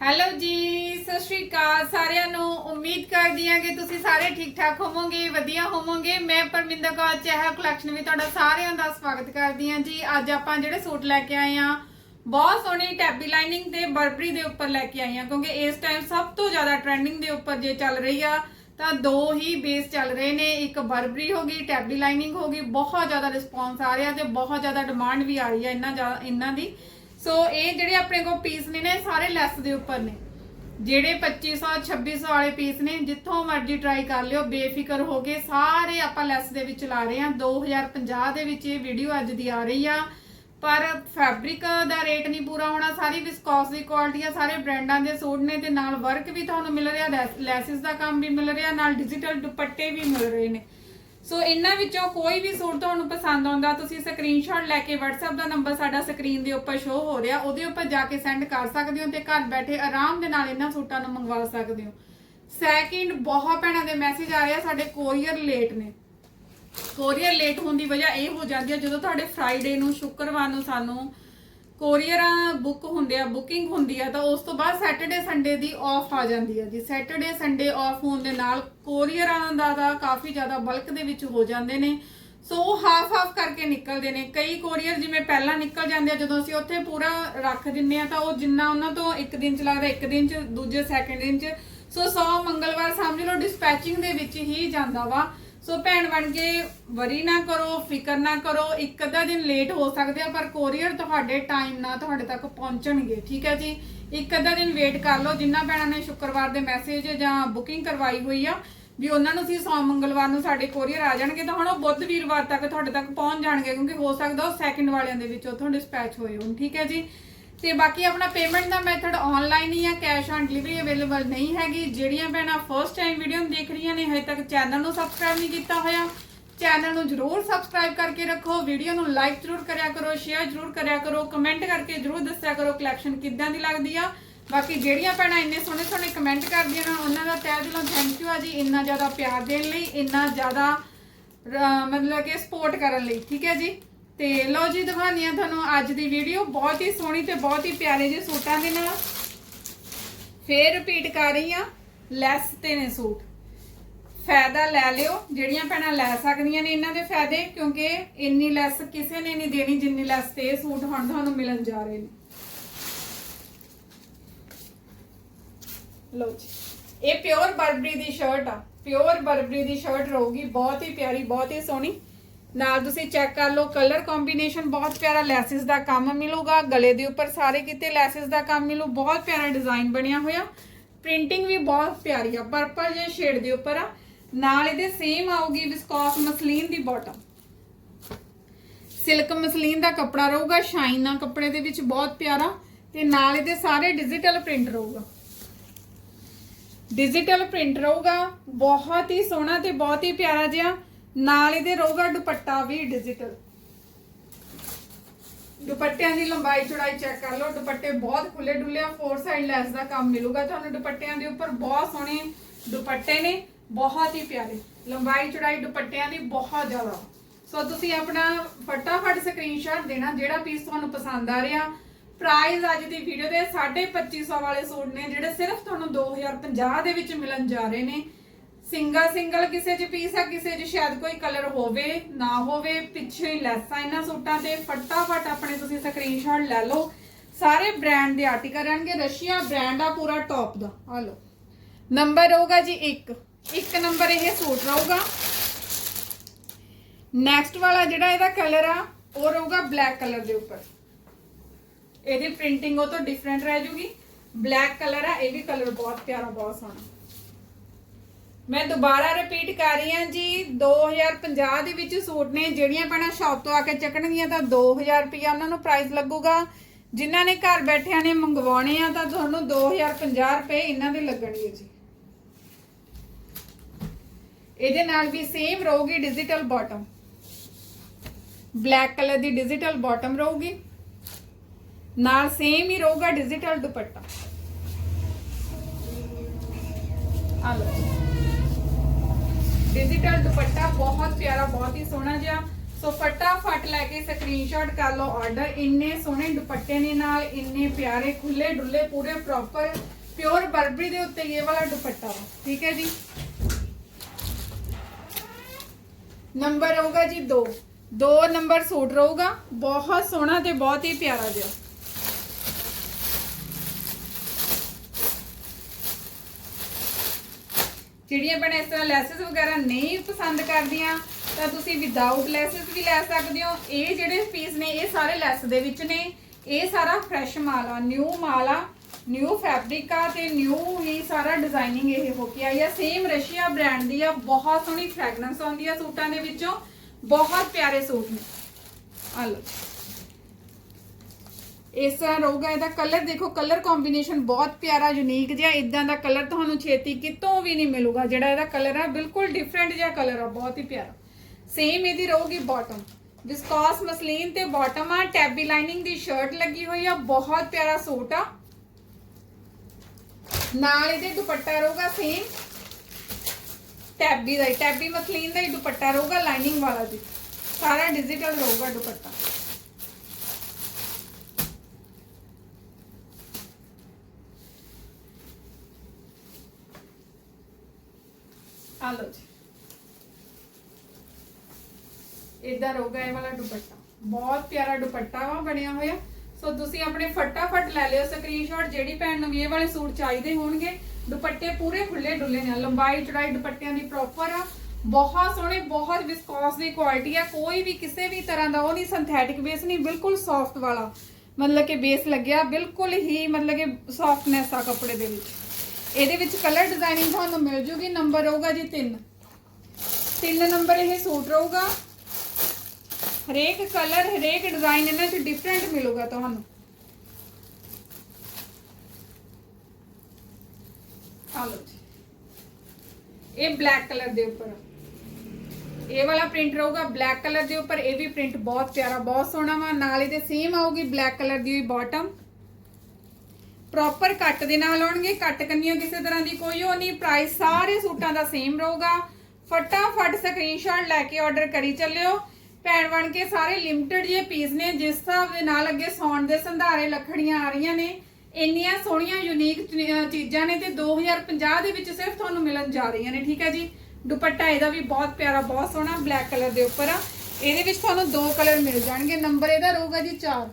Hello ਜੀ, ਸਤਿ ਸ਼੍ਰੀ ਅਕਾਲ ਸਾਰਿਆਂ ਨੂੰ। ਉਮੀਦ ਕਰਦੀ ਹਾਂ ਕਿ ਤੁਸੀਂ ਸਾਰੇ ਠੀਕ ਠਾਕ ਹੋਵੋਗੇ, ਵਧੀਆ ਹੋਵੋਗੇ। ਮੈਂ ਪਰਮਿੰਦਰ ਕੌਰ ਚਾਹ ਕਲੈਕਸ਼ਨ ਵਿੱਚ ਤੁਹਾਡਾ ਸਾਰਿਆਂ ਦਾ ਸਵਾਗਤ ਕਰਦੀ ਹਾਂ ਜੀ। ਅੱਜ ਆਪਾਂ ਜਿਹੜੇ ਸੂਟ ਲੈ ਕੇ ਆਏ ਆ ਬਹੁਤ ਸੋਹਣੀ ਟੈਬੀ ਲਾਈਨਿੰਗ ਤੇ ਬਰਬਰੀ ਦੇ ਉੱਪਰ ਲੈ ਕੇ ਆਈ ਆ ਕਿਉਂਕਿ ਇਸ ਟਾਈਮ ਸਭ ਤੋਂ ਜ਼ਿਆਦਾ ਟ੍ਰੈਂਡਿੰਗ ਦੇ ਉੱਪਰ ਜੇ ਚੱਲ ਰਹੀ ਆ, ਤਾਂ ਦੋ ਹੀ ਬੇਸ ਚੱਲ ਰਹੇ ਨੇ। ਇੱਕ ਬਰਬਰੀ ਹੋ ਗਈ ਟੈਬੀ ਲਾਈਨਿੰਗ ਹੋ ਗਈ। ਬਹੁਤ ਜ਼ਿਆਦਾ ਰਿਸਪੌਂਸ ਆ ਰਿਹਾ ਤੇ ਬਹੁਤ ਜ਼ਿਆਦਾ ਡਿਮਾਂਡ ਵੀ ਆ ਰਹੀ ਹੈ ਇਹਨਾਂ ਜ਼ਿਆਦਾ ਇਹਨਾਂ ਦੀ। ਸੋ ਇਹ ਜਿਹੜੇ ਆਪਣੇ ਕੋਲ ਪੀਸ ਨੇ ਨੇ ਸਾਰੇ ਲੈਸ ਦੇ ਉੱਪਰ ਨੇ। ਜਿਹੜੇ 2500 2600 ਵਾਲੇ ਪੀਸ ਨੇ, ਜਿੱਥੋਂ ਮਰਜ਼ੀ ਟਰਾਈ ਕਰ ਲਿਓ, ਬੇਫਿਕਰ ਹੋ ਕੇ ਸਾਰੇ ਆਪਾਂ ਲੈਸ ਦੇ ਵਿੱਚ ਲਾ ਰਹੇ ਹਾਂ। 2050 ਦੇ ਵਿੱਚ ਇਹ ਵੀਡੀਓ ਅੱਜ ਦੀ ਆ ਰਹੀ ਆ। ਪਰ ਫੈਬਰਿਕ ਦਾ ਰੇਟ ਨਹੀਂ ਪੂਰਾ ਹੋਣਾ, ਸਾਰੀ ਵਿਸਕੋਸ ਦੀ ਕੁਆਲਿਟੀ ਆ, ਸਾਰੇ ਬ੍ਰਾਂਡਾਂ ਦੇ ਸੂਟ ਨੇ ਤੇ ਨਾਲ ਵਰਕ ਵੀ ਤੁਹਾਨੂੰ ਮਿਲ ਰਿਹਾ ਲੈਸਿਸ ਦਾ ਕੰਮ ਵੀ ਮਿਲ ਰਿਹਾ, ਨਾਲ ਡਿਜੀਟਲ ਦੁਪੱਟੇ ਵੀ ਮਿਲ ਰਹੇ ਨੇ। ਸੋ ਇਹਨਾਂ ਵਿੱਚੋਂ ਕੋਈ ਵੀ ਸੂਟ ਤੁਹਾਨੂੰ ਪਸੰਦ ਆਉਂਦਾ, ਤੁਸੀਂ ਸਕਰੀਨਸ਼ਾਟ ਲੈ ਕੇ WhatsApp ਦਾ ਨੰਬਰ ਸਾਡਾ ਸਕਰੀਨ ਦੇ ਉੱਪਰ ਸ਼ੋ ਹੋ ਰਿਹਾ, ਉਹਦੇ ਉੱਪਰ ਜਾ ਕੇ ਸੈਂਡ ਕਰ ਸਕਦੇ ਹੋ ਤੇ ਘਰ ਬੈਠੇ ਆਰਾਮ ਦੇ ਨਾਲ ਇਹਨਾਂ ਸੂਟਾਂ ਨੂੰ ਮੰਗਵਾ ਸਕਦੇ ਹੋ। ਸੈਕਿੰਡ ਬਹੁਤ ਭੈਣਾਂ ਦੇ ਮੈਸੇਜ ਆ ਰਿਹਾ ਸਾਡੇ ਕੋਰੀਅਰ ਲੇਟ ਨੇ। ਕੋਰੀਅਰ ਲੇਟ ਹੋਣ ਦੀ ਵਜ੍ਹਾ ਇਹ ਹੋ ਜਾਂਦੀ ਹੈ ਜਦੋਂ ਤੁਹਾਡੇ ਫਰਾਈਡੇ ਨੂੰ, ਸ਼ੁੱਕਰਵਾਰ ਨੂੰ ਸਾਨੂੰ ਕੋਰੀਅਰਾਂ ਬੁੱਕ ਹੁੰਦੇ ਆ, ਬੁਕਿੰਗ ਹੁੰਦੀ ਆ, ਤਾਂ ਉਸ ਤੋਂ ਬਾਅਦ ਸੈਟਰਡੇ ਸੰਡੇ ਦੀ ਆਫ ਆ ਜਾਂਦੀ ਆ ਜੀ। ਸੈਟਰਡੇ ਸੰਡੇ ਆਫ ਹੋਣ ਦੇ ਨਾਲ ਕੋਰੀਅਰਾਂ ਦਾ ਤਾਂ ਕਾਫੀ ਜ਼ਿਆਦਾ ਬਲਕ ਦੇ ਵਿੱਚ ਹੋ ਜਾਂਦੇ ਨੇ। ਸੋ ਉਹ ਹਾਫ ਹਾਫ ਕਰਕੇ ਨਿਕਲਦੇ ਨੇ। ਕਈ ਕੋਰੀਅਰ ਜਿਵੇਂ ਪਹਿਲਾਂ ਨਿਕਲ ਜਾਂਦੇ ਆ, ਜਦੋਂ ਅਸੀਂ ਉੱਥੇ ਪੂਰਾ ਰੱਖ ਦਿੰਨੇ ਆ, ਤਾਂ ਉਹ ਜਿੰਨਾ ਉਹਨਾਂ ਤੋਂ ਇੱਕ ਦਿਨ ਚ ਲੱਗਦਾ, ਇੱਕ ਦਿਨ ਚ, ਦੂਜੇ ਸੈਕਿੰਡ ਦਿਨ ਚ। ਸੋ 100 ਮੰਗਲਵਾਰ ਸਮਝ ਲਓ ਡਿਸਪੈਚਿੰਗ ਦੇ ਵਿੱਚ ਹੀ ਜਾਂਦਾ ਵਾ। ਸੋ ਭੈਣ ਬਣ ਕੇ ਵਰੀ ਨਾ ਕਰੋ, ਫਿਕਰ ਨਾ ਕਰੋ, ਇੱਕ ਅੱਧਾ ਦਿਨ ਲੇਟ ਹੋ ਸਕਦੇ ਆ, ਪਰ ਕੋਰੀਅਰ ਤੁਹਾਡੇ ਟਾਈਮ ਨਾਲ ਤੁਹਾਡੇ ਤੱਕ ਪਹੁੰਚਣਗੇ, ਠੀਕ ਹੈ ਜੀ? ਇੱਕ ਅੱਧਾ ਦਿਨ ਵੇਟ ਕਰ ਲਓ, ਜਿੰਨਾ ਭੈਣਾਂ ਨੇ ਸ਼ੁੱਕਰਵਾਰ ਦੇ ਮੈਸੇਜ ਜਾਂ ਬੁਕਿੰਗ ਕਰਵਾਈ ਹੋਈ ਆ, ਵੀ ਉਹਨਾਂ ਨੂੰ ਸੀ ਸੋਮ ਮੰਗਲਵਾਰ ਨੂੰ ਸਾਡੇ ਕੋਰੀਅਰ ਆ ਜਾਣਗੇ, ਤਾਂ ਹੁਣ ਉਹ ਬੁੱਧ ਵੀਰਵਾਰ ਤੱਕ ਤੁਹਾਡੇ ਤੱਕ ਪਹੁੰਚ ਜਾਣਗੇ, ਕਿਉਂਕਿ ਹੋ ਸਕਦਾ ਉਹ ਸੈਕਿੰਡ ਵਾਲਿਆਂ ਦੇ ਵਿੱਚ ਉਥੋਂ ਡਿਸਪੈਚ ਹੋਏ ਹੋਣ, ਠੀਕ ਹੈ ਜੀ? ਤੇ ਬਾਕੀ ਆਪਣਾ ਪੇਮੈਂਟ ਦਾ ਮੈਥਡ ਆਨਲਾਈਨ ਹੀ ਆ ਕੈਸ਼ ਔਨ ਡਿਲੀਵਰੀ ਅਵੇਲੇਬਲ ਨਹੀਂ ਹੈਗੀ। ਜਿਹੜੀਆਂ ਭੈਣਾਂ ਫਰਸਟ ਟਾਈਮ ਵੀਡੀਓ ਨੂੰ ਦੇਖ ਰਹੀਆਂ ਨੇ, ਹਜੇ ਤੱਕ ਚੈਨਲ ਨੂੰ ਸਬਸਕ੍ਰਾਈਬ ਨਹੀਂ ਕੀਤਾ ਹੋਇਆ। ਚੈਨਲ ਨੂੰ ਜਰੂਰ ਸਬਸਕ੍ਰਾਈਬ ਕਰਕੇ ਰੱਖੋ। ਵੀਡੀਓ ਨੂੰ ਲਾਈਕ ਜਰੂਰ ਕਰਿਆ ਕਰੋ ਸ਼ੇਅਰ ਜਰੂਰ ਕਰਿਆ ਕਰੋ ਕਮੈਂਟ ਕਰਕੇ ਜਰੂਰ ਦੱਸਿਆ ਕਰੋ ਕਲੈਕਸ਼ਨ ਕਿੱਦਾਂ ਦੀ ਲੱਗਦੀ ਆ। ਬਾਕੀ ਜਿਹੜੀਆਂ ਭੈਣਾਂ ਇੰਨੇ ਸੋਹਣੇ ਸੋਹਣੇ ਕਮੈਂਟ ਕਰਦੀਆਂ ਨੇ, ਉਹਨਾਂ ਦਾ ਤਹਿ ਦਿਲੋਂ ਥੈਂਕ ਯੂ ਆ ਜੀ, ਇੰਨਾ ਜ਼ਿਆਦਾ ਪਿਆਰ ਦੇਣ ਲਈ, ਇੰਨਾ ਜ਼ਿਆਦਾ ਮਤਲਬ ਕਿ ਸਪੋਰਟ ਕਰਨ ਲਈ। ਠੀਕ ਹੈ ਜੀ? ਤੇ ਲਓ ਜੀ, ਦਿਖਾਉਂਦੀ ਹਾਂ ਤੁਹਾਨੂੰ ਅੱਜ ਦੀ ਵੀਡੀਓ ਬਹੁਤ ਹੀ ਸੋਹਣੀ ਤੇ ਬਹੁਤ ਹੀ ਪਿਆਰੇ ਜਿਹੇ ਸੂਟਾਂ ਦੇ ਨਾਲ। ਫੇਰ ਰਿਪੀਟ ਕਰ ਰਹੀ ਆ ਲੈਸ ਤੇ ਨੇ ਸੂਟ। ਫਾਇਦਾ ਲੈ ਲਿਓ, ਜਿਹੜੀਆਂ ਭੈਣਾਂ ਲੈ ਸਕਦੀਆਂ ਨੇ ਇਹਨਾਂ ਦੇ ਫਾਇਦੇ, ਕਿਉਂਕਿ ਇੰਨੀ ਲੈਸ ਕਿਸੇ ਨੇ ਨਹੀਂ ਦੇਣੀ ਜਿੰਨੀ ਲੈਸ ਤੇ ਇਹ ਸੂਟ ਹੁਣ ਤੁਹਾਨੂੰ ਮਿਲਣ ਜਾ ਰਹੇ ਨੇ। ਲਓ ਜੀ, ਇਹ ਪਿਓਰ ਬਰਬਰੀ ਦੀ ਸ਼ਰਟ ਆ। ਪਿਓਰ ਬਰਬਰੀ ਦੀ ਸ਼ਰਟ ਰਹੂਗੀ, ਬਹੁਤ ਹੀ ਪਿਆਰੀ, ਬਹੁਤ ਹੀ ਸੋਹਣੀ। ਨਾਲ ਤੁਸੀਂ ਚੈੱਕ ਕਰ ਲਓ ਕਲਰ ਕੰਬੀਨੇਸ਼ਨ ਬਹੁਤ ਪਿਆਰਾ ਲੈਸਿਸ ਦਾ ਕੰਮ ਮਿਲੂਗਾ। ਗਲੇ ਦੇ ਉੱਪਰ ਸਾਰੇ ਕਿਤੇ ਲੈਸਿਸ ਦਾ ਕੰਮ ਮਿਲੂ, ਬਹੁਤ ਪਿਆਰਾ ਡਿਜ਼ਾਈਨ ਬਣਿਆ ਹੋਇਆ। ਪ੍ਰਿੰਟਿੰਗ ਵੀ ਬਹੁਤ ਪਿਆਰੀ ਆ ਪਰਪਲ ਜੇ ਸ਼ੇਡ ਦੇ ਉੱਪਰ ਆ। ਨਾਲ ਇਹਦੇ ਸੇਮ ਆਊਗੀ ਵਿਸਕੋਸ ਮਸਲੀਨ ਦੀ ਬਾਟਮ ਸਿਲਕ ਮਸਲੀਨ ਦਾ ਕੱਪੜਾ ਰਹੂਗਾ ਸ਼ਾਈਨ ਆ ਕੱਪੜੇ ਦੇ ਵਿੱਚ, ਬਹੁਤ ਪਿਆਰਾ। ਤੇ ਨਾਲ ਇਹਦੇ ਸਾਰੇ ਡਿਜੀਟਲ ਪ੍ਰਿੰਟ ਰਹੂਗਾ। ਡਿਜੀਟਲ ਪ੍ਰਿੰਟ ਰਹੂਗਾ, ਬਹੁਤ ਹੀ ਸੋਹਣਾ ਤੇ ਬਹੁਤ ਹੀ ਪਿਆਰਾ ਜਿਹਾ। ਨਾਲ ਇਹਦੇ ਰਹੂਗਾ ਦੁਪੱਟਾ ਵੀ ਡਿਜੀਟਲ ਦੁਪੱਟਿਆਂ ਦੀ ਲੰਬਾਈ ਚੌੜਾਈ ਚੈੱਕ ਕਰ ਲਓ, ਦੁਪੱਟੇ ਬਹੁਤ ਖੁੱਲੇ ਡੁੱਲੇ ਆ ਫੋਰ ਸਾਈਡ ਲੈਸ ਦਾ ਕੰਮ ਮਿਲੂਗਾ ਤੁਹਾਨੂੰ। ਦੁਪੱਟਿਆਂ ਦੇ ਉੱਪਰ ਬਹੁਤ ਸੋਹਣੇ ਦੁਪੱਟੇ ਨੇ, ਬਹੁਤ ਹੀ ਪਿਆਰੇ। ਲੰਬਾਈ ਚੌੜਾਈ ਦੁਪੱਟਿਆਂ ਦੀ ਬਹੁਤ ਜ਼ਿਆਦਾ। ਸੋ ਤੁਸੀਂ ਆਪਣਾ ਫਟਾਫਟ ਸਕਰੀਨਸ਼ਾਟ ਦੇਣਾ, ਜਿਹੜਾ ਪੀਸ ਤੁਹਾਨੂੰ ਪਸੰਦ ਆ ਰਿਹਾ। ਪ੍ਰਾਈਸ ਅੱਜ ਦੀ ਵੀਡੀਓ ਦੇ 2550 ਵਾਲੇ ਸੂਟ ਨੇ, ਜਿਹੜੇ ਸਿਰਫ ਤੁਹਾਨੂੰ 2050 ਦੇ ਵਿੱਚ ਮਿਲਣ ਜਾ ਰਹੇ ਨੇ। ਸਿੰਗਲ ਸਿੰਗਲ ਕਿਸੇ 'ਚ ਪੀਸ ਆ, ਕਿਸੇ 'ਚ ਸ਼ਾਇਦ ਕੋਈ ਕਲਰ ਹੋਵੇ, ਨਾ ਹੋਵੇ, ਪਿੱਛੇ ਹੀ ਲੈਸਾਂ ਇਹਨਾਂ ਸੂਟਾਂ ਤੇ, ਫਟਾਫਟ ਆਪਣੇ ਤੁਸੀਂ ਸਕਰੀਨਸ਼ਾਟ ਲੈ ਲਓ। ਸਾਰੇ ਬ੍ਰਾਂਡ ਦੇ ਆਰਟੀਕਲ ਰਹਿਣਗੇ, ਰਸ਼ੀਆ ਬ੍ਰਾਂਡ ਆ ਪੂਰਾ ਟੌਪ ਦਾ। ਆ ਲਓ। ਨੰਬਰ ਹੋਊਗਾ ਜੀ 1 ਇੱਕ ਨੰਬਰ ਇਹ ਸੂਟ ਰਹੂਗਾ। ਨੈਕਸਟ ਵਾਲਾ ਜਿਹੜਾ ਇਹਦਾ ਕਲਰ ਆ, ਉਹ ਰਹੂਗਾ ਬਲੈਕ ਕਲਰ ਦੇ ਉੱਪਰ। ਇਹਦੀ ਪ੍ਰਿੰਟਿੰਗ ਉਹ ਤੋਂ ਡਿਫਰੈਂਟ ਰਹਿ ਜੂਗੀ। ਬਲੈਕ ਕਲਰ ਆ, ਇਹ ਵੀ ਕਲਰ ਬਹੁਤ ਪਿਆਰਾ, ਬਹੁਤ ਸੋਹਣਾ। ਮੈਂ ਦੁਬਾਰਾ ਰਿਪੀਟ ਕਰ ਰਹੀ ਹਾਂ ਜੀ 2050 ਦੇ ਵਿੱਚ ਸੂਟ ਨੇ, ਜਿਹੜੀਆਂ ਪੈਣਾ ਸ਼ਾਪ ਤੋਂ ਆ ਕੇ ਚੱਕਣਗੀਆਂ ਤਾਂ 2000 ਰੁਪਇਆ ਉਹਨਾਂ ਨੂੰ ਪ੍ਰਾਈਸ ਲੱਗੂਗਾ। ਜਿਨ੍ਹਾਂ ਨੇ ਘਰ ਬੈਠਿਆਂ ਨੇ ਮੰਗਵਾਉਣੇ ਆ ਤਾਂ ਤੁਹਾਨੂੰ 2050 ਰੁਪਏ ਇਹਨਾਂ ਦੇ ਲੱਗਣਗੇ ਜੀ। ਇਹਦੇ ਨਾਲ ਵੀ ਸੇਮ ਰਹੂਗੀ ਡਿਜੀਟਲ ਬਾਟਮ ਬਲੈਕ ਕਲਰ ਦੀ ਡਿਜੀਟਲ ਬਾਟਮ ਰਹੂਗੀ। ਨਾਲ ਸੇਮ ਹੀ ਰਹੂਗਾ ਡਿਜੀਟਲ ਦੁਪੱਟਾ। ਆ ਲਓ ਡਿਜੀਟਲ ਦੁਪੱਟਾ ਬਹੁਤ ਪਿਆਰਾ, ਬਹੁਤ ਹੀ ਸੋਹਣਾ ਜਿਹਾ। ਸੋ ਫਟਾਫਟ ਲੈ ਕੇ ਸਕਰੀਨਸ਼ਾਟ ਕਰ ਲਓ ਆਰਡਰ ਇੰਨੇ ਸੋਹਣੇ ਦੁਪੱਟੇ ਨੇ ਨਾਲ, ਇੰਨੇ ਪਿਆਰੇ ਖੁੱਲੇ ਡੁੱਲੇ ਪੂਰੇ ਪ੍ਰੋਪਰ ਪਿਓਰ ਬਰਬਰੀ ਦੇ ਉੱਤੇ ਇਹ ਵਾਲਾ ਦੁਪੱਟਾ। ਵਾ ਠੀਕ ਹੈ ਜੀ? ਨੰਬਰ ਹੋਊਗਾ ਜੀ 2 2 ਨੰਬਰ ਸੂਟ ਰਹੂਗਾ। ਬਹੁਤ ਸੋਹਣਾ ਤੇ ਬਹੁਤ ਹੀ ਪਿਆਰਾ ਜਿਹਾ। ਜਿਹੜੀਆਂ ਭੈਣਾਂ ਇਸ ਤਰ੍ਹਾਂ ਲੈਸਸ ਵਗੈਰਾ ਨਹੀਂ ਪਸੰਦ ਕਰਦੀਆਂ, ਤਾਂ ਤੁਸੀਂ ਵਿਦਆਊਟ ਲੈਸਸ ਵੀ ਲੈ ਸਕਦੇ ਹੋ। ਇਹ ਜਿਹੜੇ ਪੀਸ ਨੇ, ਇਹ ਸਾਰੇ ਲੈਸ ਦੇ ਵਿੱਚ ਨੇ। ਇਹ ਸਾਰਾ ਫਰੈਸ਼ ਮਾਲ ਆ ਨਿਊ ਮਾਲ ਆ ਨਿਊ ਫੈਬਰਿਕ ਆ ਤੇ ਨਿਊ ਹੀ ਸਾਰਾ ਡਿਜ਼ਾਈਨਿੰਗ ਇਹ ਹੋ ਕੇ ਆਈ ਆ। ਸੇਮ ਰਸ਼ੀਆ ਬ੍ਰਾਂਡ ਦੀ ਆ, ਬਹੁਤ ਸੋਹਣੀ ਫ੍ਰੈਗਰੈਂਸ ਆਉਂਦੀ ਆ ਸੂਟਾਂ ਦੇ ਵਿੱਚੋਂ। ਬਹੁਤ ਪਿਆਰੇ ਸੂਟ ਨੇ। ਆ ਲਓ ਇਸ ਤਰ੍ਹਾਂ ਰਹੂਗਾ ਇਹਦਾ ਕਲਰ ਦੇਖੋ ਕਲਰ ਕੰਬੀਨੇਸ਼ਨ ਬਹੁਤ ਪਿਆਰਾ ਯੂਨੀਕ ਜਿਹਾ ਇਦਾਂ ਦਾ ਕਲਰ ਤੁਹਾਨੂੰ ਛੇਤੀ ਕਿਤੋਂ ਵੀ ਨਹੀਂ ਮਿਲੂਗਾ ਜਿਹੜਾ ਇਹਦਾ ਕਲਰ ਆ ਬਿਲਕੁਲ ਡਿਫਰੈਂਟ ਜਿਹਾ ਕਲਰ ਆ ਬਹੁਤ ਹੀ ਪਿਆਰਾ। ਸੇਮ ਇਹਦੀ ਰਹੂਗੀ ਬਾਟਮ ਵਿਸਕੋਸ ਮਸਲੀਨ ਤੇ ਬਾਟਮ ਆ ਟੈਬੀ ਲਾਈਨਿੰਗ ਦੀ ਸ਼ਰਟ ਲੱਗੀ ਹੋਈ ਆ ਬਹੁਤ ਪਿਆਰਾ ਸੂਟ ਆ। ਨਾਲ ਇਹਦੇ ਦੁਪੱਟਾ ਰਹੂਗਾ ਸੇਮ ਟੈਬੀ ਦਾ ਹੀ, ਟੈਬੀ ਮਸਲੀਨ ਦਾ ਹੀ ਦੁਪੱਟਾ ਰਹੂਗਾ ਲਾਈਨਿੰਗ ਵਾਲਾ ਜੀ ਸਾਰਾ ਡਿਜੀਟਲ ਰਹੂਗਾ ਦੁਪੱਟਾ। ਆ ਲਓ ਜੀ। ਇਧਰ ਹੋਗਾ ਇਹ ਵਾਲਾ ਦੁਪੱਟਾ। ਬਹੁਤ ਪਿਆਰਾ ਦੁਪੱਟਾ ਵਾ, ਬਣਿਆ ਹੋਇਆ। ਸੋ ਤੁਸੀਂ ਆਪਣੇ ਫਟਾਫਟ ਲੈ ਲਿਓ ਸਕਰੀਨਸ਼ਾਟ ਜਿਹੜੀ ਭੈਣ ਨੂੰ ਵੀ ਇਹ ਵਾਲੇ ਸੂਟ ਚਾਹੀਦੇ ਹੋਣਗੇ। ਦੁਪੱਟੇ ਪੂਰੇ ਖੁੱਲੇ ਡੁੱਲੇ ਨੇ, ਲੰਬਾਈ ਚੜਾਈ ਦੁਪੱਟਿਆਂ ਦੀ ਪ੍ਰੋਪਰ ਆ। ਬਹੁਤ ਸੋਹਣੇ, ਬਹੁਤ ਵਿਸਕੋਸ ਦੀ ਕੁਆਲਿਟੀ ਆ। ਕੋਈ ਵੀ ਕਿਸੇ ਵੀ ਤਰ੍ਹਾਂ ਦਾ, ਉਹ ਨਹੀਂ ਸਿੰਥੈਟਿਕ ਬੇਸ ਨਹੀਂ, ਬਿਲਕੁਲ ਸੌਫਟ ਵਾਲਾ। ਮਤਲਬ ਕਿ ਬੇਸ ਲੱਗਿਆ, ਬਿਲਕੁਲ ਹੀ ਮਤਲਬ ਕਿ ਸੌਫਟਨੈਸ ਆ ਕੱਪੜੇ ਦੇ ਵਿੱਚ। ਇਹਦੇ ਵਿੱਚ ਕਲਰ ਡਿਜ਼ਾਈਨਿੰਗ ਤੁਹਾਨੂੰ ਮਿਲ ਜੂਗੀ ਨੰਬਰ ਹੋਊਗਾ ਜੀ 3 ਤਿੰਨ ਨੰਬਰ ਇਹ ਸੂਟ ਰਹੂਗਾ। ਹਰੇਕ ਕਲਰ ਹਰੇਕ ਡਿਜ਼ਾਈਨ ਇਹਨਾਂ 'ਚ ਡਿਫਰੈਂਟ ਮਿਲੂਗਾ ਤੁਹਾਨੂੰ। ਆ ਲਓ ਜੀ। ਇਹ ਬਲੈਕ ਕਲਰ ਦੇ ਉੱਪਰ। ਇਹ ਵਾਲਾ ਪ੍ਰਿੰਟ ਰਹੂਗਾ ਬਲੈਕ ਕਲਰ ਦੇ ਉੱਪਰ। ਇਹ ਵੀ ਪ੍ਰਿੰਟ ਬਹੁਤ ਪਿਆਰਾ, ਬਹੁਤ ਸੋਹਣਾ ਵਾ। ਨਾਲ ਇਹਦੇ ਸੇਮ ਆਊਗੀ ਬਲੈਕ ਕਲਰ ਦੀ ਬਾਟਮ ਪ੍ਰੋਪਰ ਕੱਟ ਦੇ ਨਾਲ ਆਉਣਗੇ। ਕੱਟ ਕੰਨੀਆਂ ਕਿਸੇ ਤਰ੍ਹਾਂ ਦੀ ਕੋਈ ਉਹ ਨਹੀਂ। ਪ੍ਰਾਈਸ ਸਾਰੇ ਸੂਟਾਂ ਦਾ ਸੇਮ ਰਹੂਗਾ। ਫਟਾਫਟ ਸਕਰੀਨਸ਼ਾਟ ਲੈ ਕੇ ਆਰਡਰ ਕਰੀ ਚੱਲਿਓ। ਭੈਣ ਬਣ ਕੇ ਸਾਰੇ ਲਿਮਟਿਡ ਜਿਹੇ ਪੀਸ ਨੇ, ਜਿਸ ਹਿਸਾਬ ਦੇ ਨਾਲ ਅੱਗੇ ਸੌਣ ਦੇ ਸੰਧਾਰੇ ਲੱਖੜੀਆਂ ਆ ਰਹੀਆਂ ਨੇ। ਇੰਨੀਆਂ ਸੋਹਣੀਆਂ ਯੂਨੀਕ ਚੀਜ਼ਾਂ ਨੇ ਤੇ 2050 ਦੇ ਵਿੱਚ ਸਿਰਫ ਤੁਹਾਨੂੰ ਮਿਲਣ ਜਾ ਰਹੀਆਂ ਨੇ, ਠੀਕ ਹੈ ਜੀ? ਦੁਪੱਟਾ ਇਹਦਾ ਵੀ ਬਹੁਤ ਪਿਆਰਾ, ਬਹੁਤ ਸੋਹਣਾ ਬਲੈਕ ਕਲਰ ਦੇ ਉੱਪਰ। ਆ ਇਹਦੇ ਵਿੱਚ ਤੁਹਾਨੂੰ ਦੋ ਕਲਰ ਮਿਲ ਜਾਣਗੇ। ਨੰਬਰ ਇਹਦਾ ਰਹੂਗਾ ਜੀ 4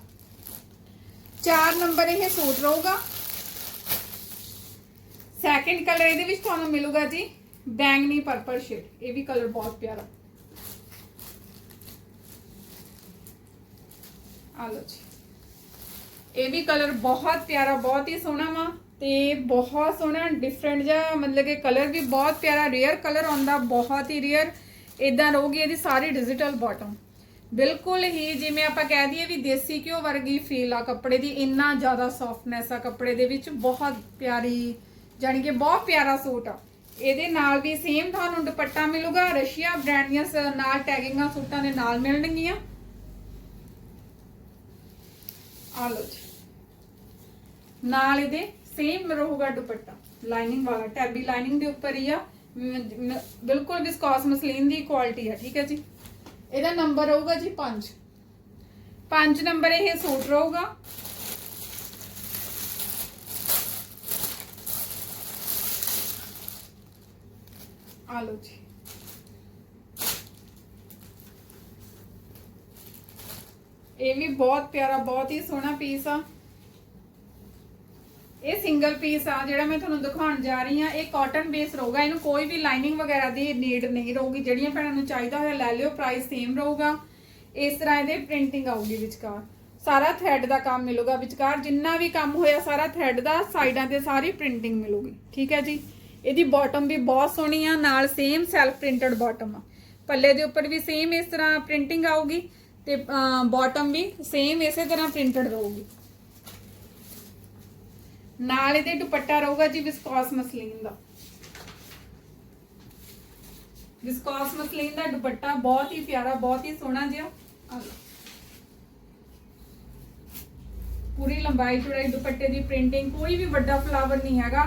4 ਨੰਬਰ ਇਹ ਸੂਟ ਰਹੂਗਾ। ਸੈਕਿੰਡ ਕਲਰ ਇਹਦੇ ਵਿੱਚ ਤੁਹਾਨੂੰ ਮਿਲੂਗਾ ਜੀ ਬੈਂਗਨੀ ਪਰਪਲ ਸ਼ੇਡ ਇਹ ਵੀ ਕਲਰ ਬਹੁਤ ਪਿਆਰਾ। ਆ ਲਓ ਜੀ। ਇਹ ਵੀ ਕਲਰ ਬਹੁਤ ਪਿਆਰਾ, ਬਹੁਤ ਹੀ ਸੋਹਣਾ ਵਾ ਤੇ ਬਹੁਤ ਸੋਹਣਾ ਡਿਫਰੈਂਟ ਜਿਹਾ, ਮਤਲਬ ਕਿ ਕਲਰ ਵੀ ਬਹੁਤ ਪਿਆਰਾ। ਰੇਅਰ ਕਲਰ ਆਉਂਦਾ, ਬਹੁਤ ਹੀ ਰੇਅਰ ਇਦਾਂ ਰਹੂਗੀ ਇਹਦੀ ਸਾਰੀ ਡਿਜੀਟਲ ਬਾਟਮ ਬਿਲਕੁਲ ਹੀ ਜਿਵੇਂ ਆਪਾਂ ਕਹਿ ਦਈਏ ਵੀ ਦੇਸੀ ਘਿਓ ਵਰਗੀ ਫੀਲ ਆ ਕੱਪੜੇ ਦੀ, ਇੰਨਾ ਜ਼ਿਆਦਾ ਸੌਫਟਨੈਸ ਆ ਕੱਪੜੇ ਦੇ ਵਿੱਚ, ਬਹੁਤ ਪਿਆਰੀ, ਜਾਣੀ ਕਿ ਬਹੁਤ ਪਿਆਰਾ ਸੂਟ ਆ। ਇਹਦੇ ਨਾਲ ਵੀ ਸੇਮ ਤੁਹਾਨੂੰ ਦੁਪੱਟਾ ਮਿਲੂਗਾ, ਰਸ਼ੀਆ ਬ੍ਰਾਂਡ ਦੀਆਂ ਨਾਲ ਟੈਗਿੰਗਾਂ ਸੂਟਾਂ ਦੇ ਨਾਲ ਮਿਲਣਗੀਆਂ। ਆ ਲਓ ਜੀ। ਨਾਲ ਇਹਦੇ ਸੇਮ ਰਹੂਗਾ ਦੁਪੱਟਾ। ਲਾਈਨਿੰਗ ਵਾਲਾ ਟੈਬੀ ਲਾਈਨਿੰਗ ਦੇ ਉੱਪਰ ਹੀ ਆ। ਬਿਲਕੁਲ ਵਿਸਕੋਸ ਮਸਲੀਨ ਦੀ ਕੁਆਲਿਟੀ ਆ, ਠੀਕ ਹੈ ਜੀ? ਇਹਦਾ ਨੰਬਰ ਰਹੂਗਾ ਜੀ 5 5 ਨੰਬਰ ਇਹ ਸੂਟ ਰਹੂਗਾ। ਆ ਲਓ ਜੀ। ਇਹ ਵੀ ਬਹੁਤ ਪਿਆਰਾ, ਬਹੁਤ ਹੀ ਸੋਹਣਾ ਪੀਸ ਆ। ਇਹ ਸਿੰਗਲ ਪੀਸ ਆ, ਜਿਹੜਾ ਮੈਂ ਤੁਹਾਨੂੰ ਦਿਖਾਉਣ ਜਾ ਰਹੀ ਆ ਇਹ ਕਾਟਨ ਬੇਸ ਰਹੂਗਾ। ਇਹਨੂੰ ਕੋਈ ਵੀ ਲਾਈਨਿੰਗ ਵਗੈਰਾ ਦੀ ਨੀਡ ਨਹੀਂ ਰਹੂਗੀ। ਜਿਹੜੀਆਂ ਭੈਣਾਂ ਨੂੰ ਚਾਹੀਦਾ ਹੋਇਆ ਲੈ ਲਿਓ ਪ੍ਰਾਈਸ ਸੇਮ ਰਹੂਗਾ। ਇਸ ਤਰ੍ਹਾਂ ਇਹਦੇ ਪ੍ਰਿੰਟਿੰਗ ਆਊਗੀ ਵਿਚਕਾਰ। ਸਾਰਾ ਥ੍ਰੈਡ ਦਾ ਕੰਮ ਮਿਲੂਗਾ ਵਿਚਕਾਰ। ਜਿੰਨਾ ਵੀ ਕੰਮ ਹੋਇਆ ਸਾਰਾ ਥ੍ਰੈਡ ਦਾ, ਸਾਈਡਾਂ ਤੇ ਸਾਰੀ ਪ੍ਰਿੰਟਿੰਗ ਮਿਲੂਗੀ। ਠੀਕ ਹੈ ਜੀ? ਇਹਦੀ ਬਾਟਮ ਵੀ ਬਹੁਤ ਸੋਹਣੀ ਆ, ਨਾਲ ਸੇਮ ਸੈਲਫ ਪ੍ਰਿੰਟਡ ਬਾਟਮ ਆ। ਪੱਲੇ ਦੇ ਉੱਪਰ ਵੀ ਸੇਮ ਇਸ ਤਰ੍ਹਾਂ ਪ੍ਰਿੰਟਿੰਗ ਆਊਗੀ ਤੇ ਬਾਟਮ ਵੀ ਸੇਮ ਇਸੇ ਤਰ੍ਹਾਂ ਪ੍ਰਿੰਟਡ ਰਹੂਗੀ। ਨਾਲ ਇਹਦੇ ਦੁਪੱਟਾ ਰਹੂਗਾ ਜੀ ਵਿਸਕੋਸ ਮਸਲੀਨ ਦਾ। ਵਿਸਕੋਸ ਮਸਲੀਨ ਦਾ ਦੁਪੱਟਾ ਬਹੁਤ ਹੀ ਪਿਆਰਾ, ਬਹੁਤ ਹੀ ਸੋਹਣਾ ਜਿਹਾ। ਪੂਰੀ ਲੰਬਾਈ ਚੌੜਾਈ ਦੁਪੱਟੇ ਦੀ ਪ੍ਰਿੰਟਿੰਗ ਕੋਈ ਵੀ ਵੱਡਾ ਫਲਾਵਰ ਨਹੀਂ ਹੈਗਾ।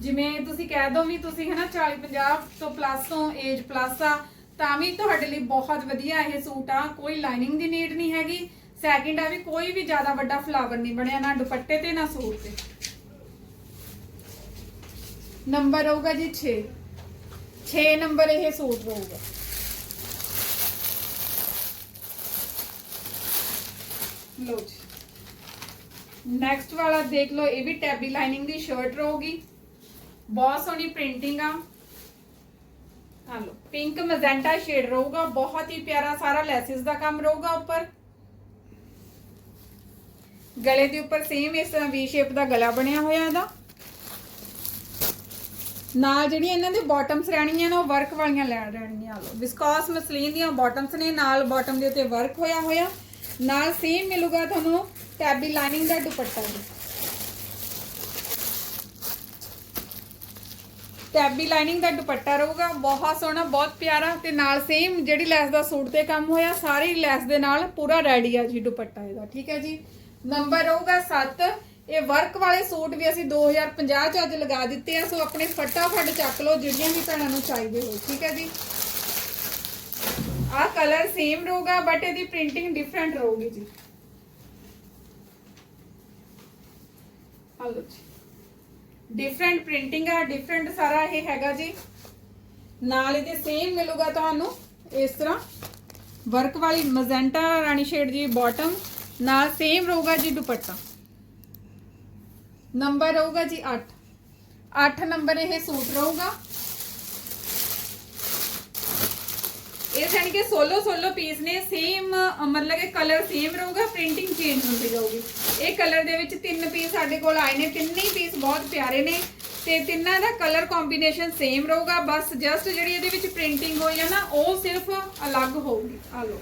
ਜਿਵੇਂ ਤੁਸੀਂ ਕਹਿ ਦੋ ਵੀ ਤੁਸੀਂ ਹਨਾ 40 50 ਤੋਂ ਪਲੱਸ ਤੋਂ ਏਜ ਪਲੱਸ ਆ, ਤਾਂ ਵੀ ਤੁਹਾਡੇ ਲਈ ਬਹੁਤ ਵਧੀਆ ਇਹ ਸੂਟ ਆ। ਕੋਈ ਲਾਈਨਿੰਗ ਦੀ ਨੀਡ ਨਹੀਂ ਹੈਗੀ। ਸੈਕਿੰਡ ਆ ਵੀ ਕੋਈ ਵੀ ਜ਼ਿਆਦਾ ਵੱਡਾ ਫਲਾਵਰ ਨਹੀਂ ਬਣਿਆ ਨਾ ਦੁਪੱਟੇ ਤੇ, ਨਾ ਸੂਟ ਤੇ। ਨੰਬਰ ਹੋਊਗਾ ਜੀ 6 6 ਨੰਬਰ ਇਹ ਸੂਟ ਹੋਊਗਾ। ਲੋ ਜੀ। ਨੈਕਸਟ ਵਾਲਾ ਦੇਖ ਲਓ, ਇਹ ਵੀ ਟੈਬੀ ਲਾਈਨਿੰਗ ਦੀ ਸ਼ਰਟ ਰਹੂਗੀ। ਬਹੁਤ ਸੋਹਣੀ ਪ੍ਰਿੰਟਿੰਗ ਆ। ਆ ਲੋ ਪਿੰਕ ਮੈਜੈਂਟਾ ਸ਼ੇਡ ਰਹੂਗਾ। ਬਹੁਤ ਹੀ ਪਿਆਰਾ ਸਾਰਾ ਲੈਸਿਸ ਦਾ ਕੰਮ ਰਹੂਗਾ ਉੱਪਰ। ਗਲੇ ਦੇ ਉੱਪਰ ਸੇਮ ਇਸ ਤਰ੍ਹਾਂ ਵੀ ਸ਼ੇਪ ਦਾ ਗਲਾ ਬਣਿਆ ਹੋਇਆ ਇਹਦਾ। ਨਾਲ ਜਿਹੜੀਆਂ ਇਹਨਾਂ ਦੇ ਬਾਟਮਸ ਰਹਿਣੀਆਂ ਨੇ, ਉਹ ਵਰਕ ਵਾਲੀਆਂ ਲੈ ਰਹਿਣੀਆਂ ਆ ਲੋ ਵਿਸਕੋਸ ਮਸਲੀਨ ਦੀਆਂ ਬਾਟਮਸ ਨੇ, ਨਾਲ ਬਾਟਮ ਦੇ ਉੱਤੇ ਵਰਕ ਹੋਇਆ ਹੋਇਆ। ਨਾਲ ਸੇਮ ਮਿਲੂਗਾ ਤੁਹਾਨੂੰ ਟੈਬੀ ਲਾਈਨਿੰਗ ਦਾ ਦੁਪੱਟਾ ਵੀ। ਟੈਬੀ ਲਾਈਨਿੰਗ ਦਾ ਦੁਪੱਟਾ ਰਹੂਗਾ, ਬਹੁਤ ਸੋਹਣਾ, ਬਹੁਤ ਪਿਆਰਾ ਤੇ ਨਾਲ ਸੇਮ ਜਿਹੜੀ ਲੈਸ ਦਾ ਸੂਟ ਤੇ ਕੰਮ ਹੋਇਆ, ਸਾਰੀ ਲੈਸ ਦੇ ਨਾਲ ਪੂਰਾ ਰੈਡੀ ਆ ਜੀ ਦੁਪੱਟਾ ਇਹਦਾ, ਠੀਕ ਹੈ ਜੀ? ਨੰਬਰ ਰਹੂਗਾ 7 ਇਹ ਵਰਕ ਵਾਲੇ ਸੂਟ ਵੀ ਅਸੀਂ 2050 ਚ ਅੱਜ ਲਗਾ ਦਿੱਤੇ ਆ, ਸੋ ਆਪਣੇ ਫਟਾਫਟ ਚੱਕ ਲਓ, ਜਿਹੜੀਆਂ ਵੀ ਭੈਣਾਂ ਨੂੰ ਚਾਹੀਦੇ ਹੋ ਠੀਕ ਹੈ ਜੀ? ਆਹ ਕਲਰ ਸੇਮ ਰਹੂਗਾ ਬਟ ਇਹਦੀ ਪ੍ਰਿੰਟਿੰਗ ਡਿਫਰੈਂਟ ਰਹੂਗੀ ਜੀ। ਹਲੋ ਜੀ। ਡਿਫਰੈਂਟ ਪ੍ਰਿੰਟਿੰਗ ਆ ਡਿਫਰੈਂਟ ਸਾਰਾ ਇਹ ਹੈਗਾ ਜੀ। ਨਾਲ ਇਹਦੇ ਸੇਮ ਮਿਲੂਗਾ ਤੁਹਾਨੂੰ, ਇਸ ਤਰ੍ਹਾਂ। ਵਰਕ ਵਾਲੀ ਮਜ਼ੈਂਟਾ ਰਾਣੀ ਸ਼ੇਡ ਜੀ ਬਾਟਮ ਨਾਲ ਸੇਮ ਰਹੂਗਾ ਜੀ ਦੁਪੱਟਾ। ਨੰਬਰ ਰਹੂਗਾ ਜੀ 8 8 ਨੰਬਰ ਇਹ ਸੂਟ ਰਹੂਗਾ। ਇਹ ਜਾਨੀ ਕਿ ਸੋਲੋ ਸੋਲੋ ਪੀਸ ਨੇ ਸੇਮ ਮਤਲਬ ਕਿ ਕਲਰ ਸੇਮ ਰਹੂਗਾ ਪ੍ਰਿੰਟਿੰਗ ਚੇਂਜ ਹੁੰਦੀ ਜਾਊਗੀ। ਇਹ ਕਲਰ ਦੇ ਵਿੱਚ ਤਿੰਨ ਪੀਸ ਸਾਡੇ ਕੋਲ ਆਏ ਨੇ, ਤਿੰਨੇ ਹੀ ਪੀਸ ਬਹੁਤ ਪਿਆਰੇ ਨੇ। ਤੇ ਤਿੰਨਾਂ ਦਾ ਕਲਰ ਕੰਬੀਨੇਸ਼ਨ ਸੇਮ ਰਹੂਗਾ, ਬਸ ਜਸਟ ਜਿਹੜੀ ਇਹਦੇ ਵਿੱਚ ਪ੍ਰਿੰਟਿੰਗ ਹੋਈ ਹੈ ਨਾ, ਉਹ ਸਿਰਫ ਅਲੱਗ ਹੋਊਗੀ। ਆ ਲੋ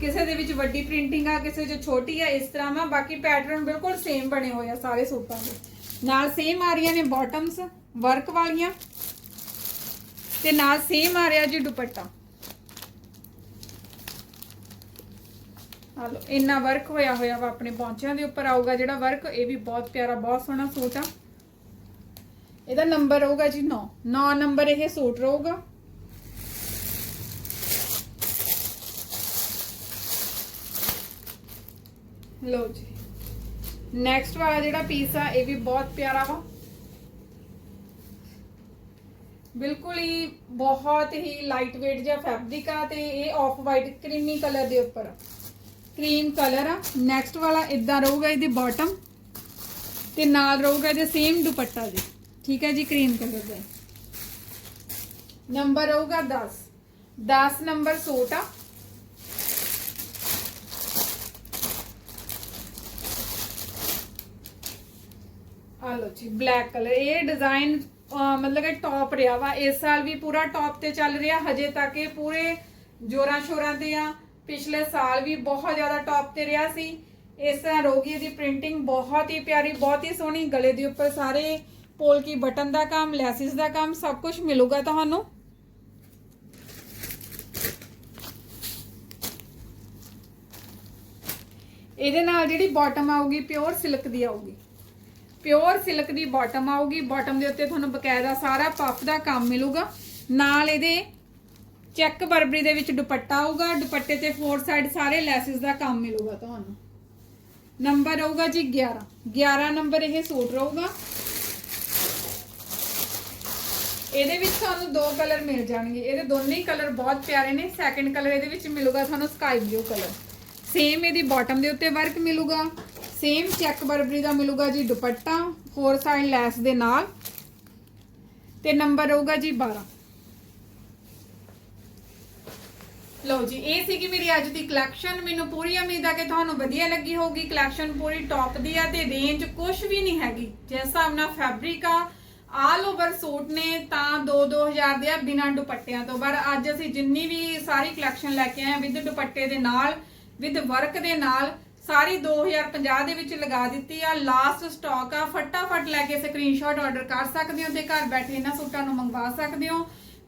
ਕਿਸੇ ਦੇ ਵਿੱਚ ਵੱਡੀ ਪ੍ਰਿੰਟਿੰਗ ਆ, ਕਿਸੇ 'ਚ ਛੋਟੀ ਆ, ਇਸ ਤਰ੍ਹਾਂ ਵਾ। ਬਾਕੀ ਪੈਟਰਨ ਬਿਲਕੁਲ ਸੇਮ ਬਣੇ ਹੋਏ ਆ ਸਾਰੇ ਸੂਟਾਂ ਦੇ। ਨਾਲ ਸੇਮ ਆ ਰਹੀਆਂ ਨੇ ਬਾਟਮਸ ਵਰਕ ਵਾਲੀਆਂ। ਤੇ ਨਾਲ ਸੇਮ ਆ ਰਿਹਾ ਜੀ ਦੁਪੱਟਾ। ਆ ਲੋ ਇੰਨਾ ਵਰਕ ਹੋਇਆ ਹੋਇਆ ਵਾ ਆਪਣੇ ਪੌਂਚਿਆਂ ਦੇ ਉੱਪਰ ਆਊਗਾ ਜਿਹੜਾ ਵਰਕ ਇਹ ਵੀ ਬਹੁਤ ਪਿਆਰਾ, ਬਹੁਤ ਸੋਹਣਾ ਸੂਟ ਆ। ਇਹਦਾ ਨੰਬਰ ਰਹੂਗਾ ਜੀ 9 9 ਨੰਬਰ ਇਹ ਸੂਟ ਰਹੂਗਾ। ਲੋ ਜੀ। ਨੈਕਸਟ ਵਾਲਾ ਜਿਹੜਾ ਪੀਸ ਆ, ਇਹ ਵੀ ਬਹੁਤ ਪਿਆਰਾ ਵਾ। ਬਿਲਕੁਲ ਹੀ ਬਹੁਤ ਹੀ ਲਾਈਟ weight ਜਿਹਾ ਫੈਬਰਿਕ ਆ ਤੇ ਇਹ ਆਫ ਵਾਈਟ ਕਰੀਮੀ ਕਲਰ ਦੇ ਉੱਪਰ ਕਰੀਮ ਕਲਰ ਆ। ਨੈਕਸਟ ਵਾਲਾ ਇਦਾਂ ਰਹੂਗਾ ਇਹਦੀ ਬਾਟਮ ਤੇ ਨਾਲ ਰਹੂਗਾ ਇਹਦੇ ਸੇਮ ਦੁਪੱਟਾ ਜੀ। ਠੀਕ ਹੈ ਜੀ ਕਰੀਮ ਕਲਰ ਦਾ। ਨੰਬਰ ਰਹੂਗਾ 10 10 ਨੰਬਰ ਸੂਟ ਆ। ਆ ਲੋ ਜੀ ਬਲੈਕ ਕਲਰ ਇਹ ਡਿਜ਼ਾਈਨ ਮਤਲਬ ਕਿ ਟੌਪ ਰਿਹਾ ਵਾ। ਇਸ ਸਾਲ ਵੀ ਪੂਰਾ ਟੌਪ ਤੇ ਚੱਲ ਰਿਹਾ। ਹਜੇ ਤੱਕ ਇਹ ਪੂਰੇ ਜੋਰਾਂ ਸ਼ੋਰਾਂ ਤੇ ਆ। ਪਿਛਲੇ ਸਾਲ ਵੀ ਬਹੁਤ ਜ਼ਿਆਦਾ ਟੌਪ ਤੇ ਰਿਹਾ ਸੀ। ਇਸ ਤਰ੍ਹਾਂ ਰੋਗੀ ਇਹਦੀ ਪ੍ਰਿੰਟਿੰਗ ਬਹੁਤ ਹੀ ਪਿਆਰੀ, ਬਹੁਤ ਹੀ ਸੋਹਣੀ। ਗਲੇ ਦੇ ਉੱਪਰ ਸਾਰੇ ਪੋਲਕੀ ਬਟਨ ਦਾ ਕੰਮ, ਲੈਸਿਸ ਦਾ ਕੰਮ, ਸਭ ਕੁਝ ਮਿਲੂਗਾ ਤੁਹਾਨੂੰ। ਇਹਦੇ ਨਾਲ ਜਿਹੜੀ ਬਾਟਮ ਆਊਗੀ ਪਿਓਰ ਸਿਲਕ ਦੀ ਆਊਗੀ। ਪਿਓਰ ਸਿਲਕ ਦੀ ਬਾਟਮ ਆਊਗੀ। ਬਾਟਮ ਦੇ ਉੱਤੇ ਤੁਹਾਨੂੰ ਬਕਾਇਦਾ ਸਾਰਾ ਪਫ ਦਾ ਕੰਮ ਮਿਲੂਗਾ। ਨਾਲ ਇਹਦੇ ਚੈੱਕ ਬਰਬਰੀ ਦੇ ਵਿੱਚ ਦੁਪੱਟਾ ਆਊਗਾ। ਦੁਪੱਟੇ ਤੇ ਫੋਰ ਸਾਈਡ ਸਾਰੇ ਲੈਸਿਸ ਦਾ ਕੰਮ ਮਿਲੂਗਾ ਤੁਹਾਨੂੰ। ਨੰਬਰ ਰਹੂਗਾ ਜੀ 11 11 ਨੰਬਰ ਇਹ ਸੂਟ ਰਹੂਗਾ। ਇਹਦੇ ਵਿੱਚ ਤੁਹਾਨੂੰ ਦੋ ਕਲਰ ਮਿਲ ਜਾਣਗੇ। ਇਹਦੇ ਦੋਨੇ ਹੀ ਕਲਰ ਬਹੁਤ ਪਿਆਰੇ ਨੇ। ਸੈਕੰਡ ਕਲਰ ਇਹਦੇ ਵਿੱਚ ਮਿਲੂਗਾ ਤੁਹਾਨੂੰ ਸਕਾਈ ਬਲੂ ਕਲਰ ਸੇਮ ਇਹਦੀ ਬਾਟਮ ਦੇ ਉੱਤੇ ਵਰਕ ਮਿਲੂਗਾ। ਸੇਮ ਚੈੱਕ ਬਰਬਰੀ ਦਾ ਮਿਲੂਗਾ ਜੀ ਦੁਪੱਟਾ ਫੋਰ ਸਾਈਡ ਲੈਸ ਦੇ ਨਾਲ। ਤੇ ਨੰਬਰ ਹੋਊਗਾ ਜੀ 12 ਲਓ ਜੀ, ਇਹ ਸੀਗੀ ਮੇਰੀ ਅੱਜ ਦੀ ਕਲੈਕਸ਼ਨ ਮੈਨੂੰ ਪੂਰੀ ਉਮੀਦ ਆ ਕਿ ਤੁਹਾਨੂੰ ਵਧੀਆ ਲੱਗੀ ਹੋਊਗੀ। ਕਲੈਕਸ਼ਨ ਪੂਰੀ ਟੌਪ ਦੀ ਆ ਤੇ ਰੇਂਜ ਕੁਝ ਵੀ ਨਹੀਂ ਹੈਗੀ। ਜਿਸ ਹਿਸਾਬ ਨਾਲ ਫੈਬਰਿਕ ਆ ਆਲ ਓਵਰ ਸੂਟ ਨੇ, ਤਾਂ 2-2000 ਦੇ ਆ ਬਿਨਾਂ ਦੁਪੱਟਿਆਂ ਤੋਂ। ਪਰ ਅੱਜ ਅਸੀਂ ਜਿੰਨੀ ਵੀ ਸਾਰੀ ਕਲੈਕਸ਼ਨ ਲੈ ਕੇ ਆਏ ਆ, ਵਿਦ ਦੁਪੱਟੇ ਦੇ ਨਾਲ, ਵਿਦ ਵਰਕ ਦੇ ਨਾਲ ਸਾਰੀ 2050 ਦੇ ਵਿੱਚ ਲਗਾ ਦਿੱਤੀ ਆ। ਲਾਸਟ ਸਟਾਕ ਆ। ਫਟਾਫਟ ਲੈ ਕੇ ਸਕਰੀਨਸ਼ਾਟ ਆਰਡਰ ਕਰ ਸਕਦੇ ਹੋ ਤੇ ਘਰ ਬੈਠੇ ਇਹਨਾਂ ਸੂਟਾਂ ਨੂੰ ਮੰਗਵਾ ਸਕਦੇ ਹੋ।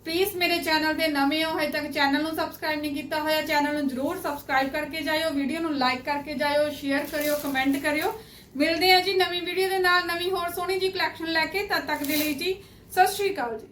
ਪਲੀਜ਼ ਮੇਰੇ ਚੈਨਲ ਦੇ ਨਵੇਂ ਹੋ, ਹਜੇ ਤੱਕ ਚੈਨਲ ਨੂੰ ਸਬਸਕ੍ਰਾਈਬ ਨਹੀਂ ਕੀਤਾ ਹੋਇਆ ਚੈਨਲ ਨੂੰ ਜਰੂਰ ਸਬਸਕ੍ਰਾਈਬ ਕਰਕੇ ਜਾਇਓ ਵੀਡੀਓ ਨੂੰ ਲਾਈਕ ਕਰਕੇ ਜਾਇਓ ਸ਼ੇਅਰ ਕਰਿਓ ਕਮੈਂਟ ਕਰਿਓ। ਮਿਲਦੇ ਆ ਜੀ ਨਵੀਂ ਵੀਡੀਓ ਦੇ ਨਾਲ, ਨਵੀਂ ਹੋਰ ਸੋਹਣੀ ਜੀ ਕਲੈਕਸ਼ਨ ਲੈ ਕੇ। ਤਦ ਤੱਕ ਦੇ ਲਈ ਜੀ, ਸਤਿ ਸ਼੍ਰੀ ਅਕਾਲ ਜੀ।